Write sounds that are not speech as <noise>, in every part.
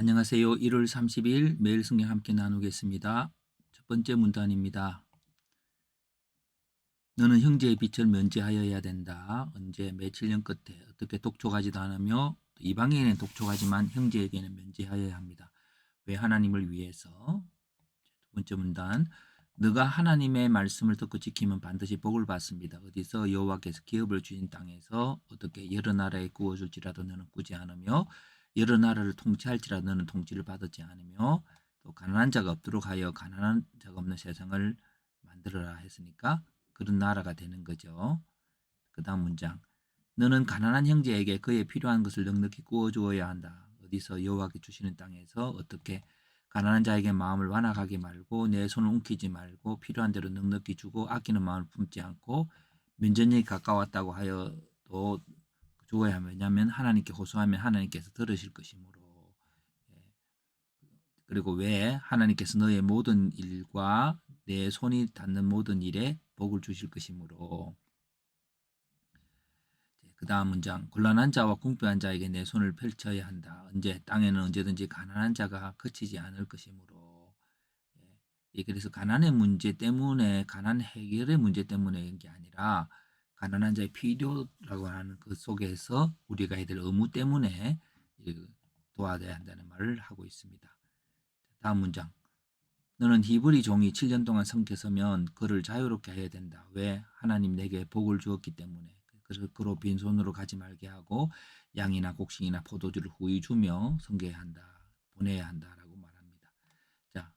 안녕하세요. 1월 30일 매일 성경 함께 나누겠습니다. 첫 번째 문단입니다. 너는 형제의 빛을 면제하여야 된다. 언제 며칠 년 끝에 어떻게 독촉하지도 않으며 이방인에게는 독촉하지만 형제에게는 면제하여야 합니다. 왜 하나님을 위해서? 두 번째 문단. 너가 하나님의 말씀을 듣고 지키면 반드시 복을 받습니다. 어디서 여호와께서 기업을 주신 땅에서 어떻게 여러 나라에 구워줄지라도 너는 꾸지 않으며 여러 나라를 통치할지라도 너는 통치를 받지 않으며 또 가난한 자가 없도록 하여 가난한 자가 없는 세상을 만들어라 했으니까 그런 나라가 되는 거죠. 그 다음 문장. 너는 가난한 형제에게 그의 필요한 것을 넉넉히 구워 주어야 한다. 어디서 여호와께 주시는 땅에서 어떻게 가난한 자에게 마음을 완악하게 말고 내 손을 움키지 말고 필요한 대로 넉넉히 주고 아끼는 마음을 품지 않고 면전이 가까웠다고 하여 또 주어야 하면 왜냐하면 하나님께 호소하면 하나님께서 들으실 것이므로 예. 그리고 왜 하나님께서 너의 모든 일과 내 손이 닿는 모든 일에 복을 주실 것이므로 그 다음 문장 곤란한 자와 궁핍한 자에게 내 손을 펼쳐야 한다. 언제 땅에는 언제든지 가난한 자가 그치지 않을 것이므로 예. 예, 그래서 가난의 문제 때문에 가난 해결의 문제 때문에 게 아니라 가난한 자의 필요라고 하는 그 속에서 우리가 해야 될 의무 때문에 도와야 한다는 말을 하고 있습니다. 다음 문장. 너는 히브리 종이 7년 동안 성켜서면 그를 자유롭게 해야 된다. 왜? 하나님 내게 복을 주었기 때문에. 그래서 그로 빈손으로 가지 말게 하고 양이나 곡식이나 포도주를 후히 주며 성계해야 한다. 보내야 한다라고 말합니다. 자,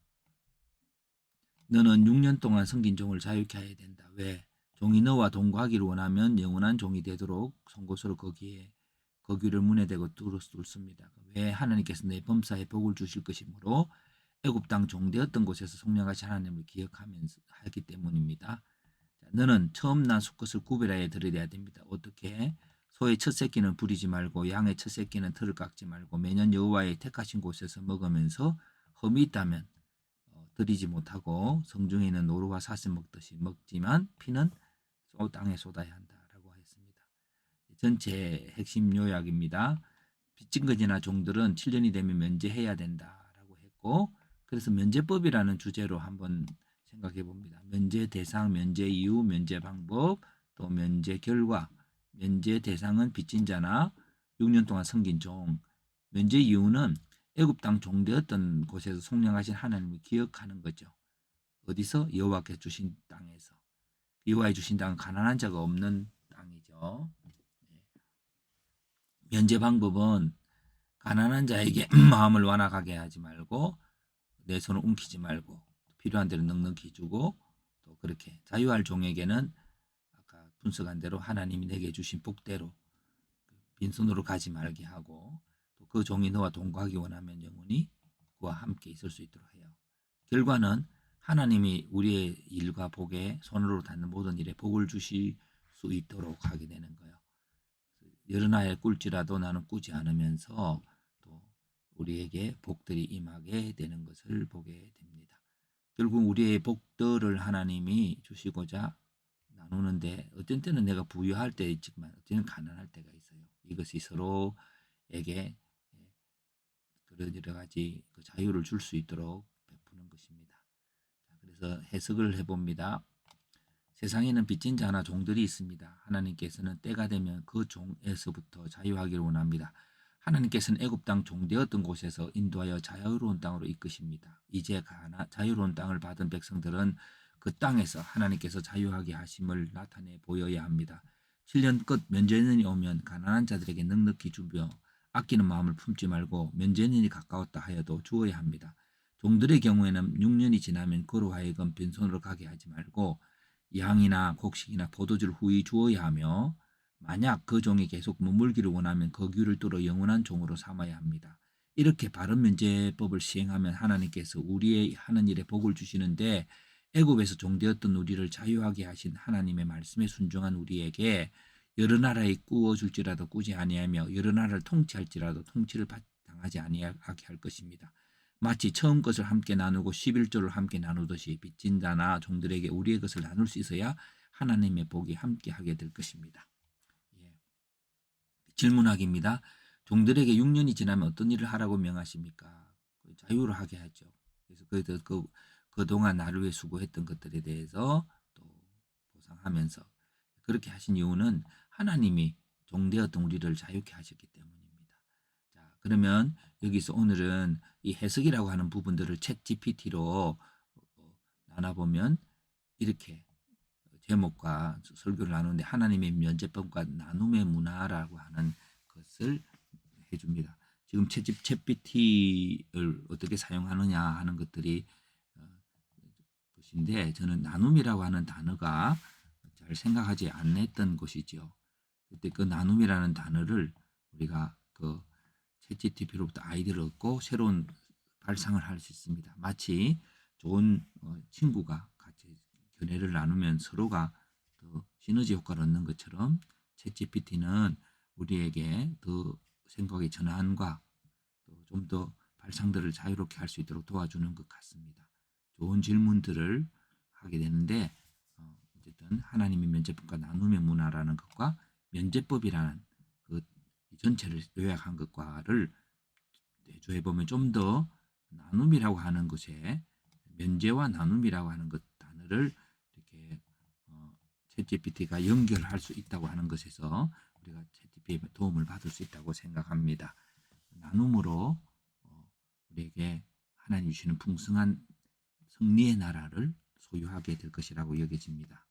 너는 6년 동안 성긴 종을 자유케 해야 된다. 왜? 종이 너와 동거하기를 원하면 영원한 종이 되도록 송곳으로 거기에 거기를 문에 대고 뚫었습니다. 왜 하나님께서 내 범사에 복을 주실 것이므로 애굽 땅 종되었던 곳에서 성령하신 하나님을 기억하면서 하기 때문입니다. 자, 너는 처음 난 수컷을 구별하여 드려야 됩니다. 어떻게? 소의 첫 새끼는 부리지 말고 양의 첫 새끼는 털을 깎지 말고 매년 여호와의 택하신 곳에서 먹으면서 흠이 있다면 어, 드리지 못하고 성중에 있는 노루와 사슴 먹듯이 먹지만 피는 땅에 쏟아야 한다라고 했습니다. 전체 핵심 요약입니다. 빚진 거지나 종들은 7년이 되면 면제해야 된다라고 했고 그래서 면제법이라는 주제로 한번 생각해 봅니다. 면제 대상, 면제 이유, 면제 방법, 또 면제 결과. 면제 대상은 빚진 자나 6년 동안 섬긴 종. 면제 이유는 애굽 땅 종되었던 곳에서 속량하신 하나님을 기억하는 거죠. 어디서 여호와께 주신 땅에서. 여호와의 주신 땅은 가난한 자가 없는 땅이죠. 네. 면제 방법은 가난한 자에게 <clears throat> 마음을 완악하게 하지 말고 내 손을 움키지 말고 필요한 대로 넉넉히 주고 또 그렇게 자유할 종에게는 아까 분석한 대로 하나님이 내게 주신 복대로 빈손으로 가지 말게 하고 또 그 종이 너와 동거하기 원하면 영원히 그와 함께 있을 수 있도록 해요. 결과는 하나님이 우리의 일과 복에 손으로 닿는 모든 일에 복을 주실 수 있도록 하게 되는 거예요. 여러 나에 꿀지라도 나는 꾸지 않으면서 또 우리에게 복들이 임하게 되는 것을 보게 됩니다. 결국 우리의 복들을 하나님이 주시고자 나누는데 어떤 때는 내가 부유할 때 있지만 어떤 때는 가난할 때가 있어요. 이것이 서로에게 예, 그런 여러 가지 그 자유를 줄 수 있도록 베푸는 것입니다. 그래서 해석을 해봅니다. 세상에는 빚진 자나 종들이 있습니다. 하나님께서는 때가 되면 그 종에서부터 자유하기를 원합니다. 하나님께서는 애굽 땅 종되었던 곳에서 인도하여 자유로운 땅으로 이끄십니다. 이제 가나 자유로운 땅을 받은 백성들은 그 땅에서 하나님께서 자유하게 하심을 나타내 보여야 합니다. 7년 끝 면제년이 오면 가난한 자들에게 넉넉히 주며 아끼는 마음을 품지 말고 면제년이 가까웠다 하여도 주어야 합니다. 종들의 경우에는 6년이 지나면 그로 하여금 빈손으로 가게 하지 말고 양이나 곡식이나 포도주를 후히 주어야 하며 만약 그 종이 계속 머물기를 원하면 그 귀를 뚫어 영원한 종으로 삼아야 합니다. 이렇게 바른 면제법을 시행하면 하나님께서 우리의 하는 일에 복을 주시는데 애굽에서 종되었던 우리를 자유하게 하신 하나님의 말씀에 순종한 우리에게 여러 나라에 꾸어 줄지라도 꾸지 아니하며 여러 나라를 통치할지라도 통치를 당하지 아니하게 할 것입니다. 마치 처음 것을 함께 나누고 11조를 함께 나누듯이 빚진 자나 종들에게 우리의 것을 나눌 수 있어야 하나님의 복이 함께 하게 될 것입니다. 예. 질문하기입니다. 종들에게 6년이 지나면 어떤 일을 하라고 명하십니까? 그 자유를 하게 하죠. 그래서 그, 그, 그동안 나를 위해 수고했던 것들에 대해서 또 보상하면서 그렇게 하신 이유는 하나님이 종되었던 우리를 자유케 하셨기. 자, 그러면 여기서 오늘은 이 해석이라고 하는 부분들을 챗 GPT로 나눠보면 이렇게 제목과 설교를 나누는데 하나님의 면제법과 나눔의 문화라고 하는 것을 해줍니다. 지금 채집 챗GPT를 어떻게 사용하느냐 하는 것들이 어, 것인데 저는 나눔이라고 하는 단어가 잘 생각하지 않았던 것이죠. 그때 그 나눔이라는 단어를 우리가 그 챗GPT로부터 아이디어를 얻고 새로운 발상을 할 수 있습니다. 마치 좋은 어, 친구가 같이 견해를 나누면 서로가 더 시너지 효과를 얻는 것처럼 챗GPT는 우리에게 더 생각의 전환과 좀 더 발상들을 자유롭게 할 수 있도록 도와주는 것 같습니다. 좋은 질문들을 하게 되는데 어, 어쨌든 하나님의 면제법과 나눔의 문화라는 것과 면제법이라는 그 전체를 요약한 것과를 대조해 보면 좀 더 나눔이라고 하는 것에 면제와 나눔이라고 하는 것 단어를 이렇게 어, 챗GPT가 연결할 수 있다고 하는 것에서 우리가 챗GPT의 도움을 받을 수 있다고 생각합니다. 나눔으로 어, 우리에게 하나님 주시는 풍성한 승리의 나라를 소유하게 될 것이라고 여겨집니다.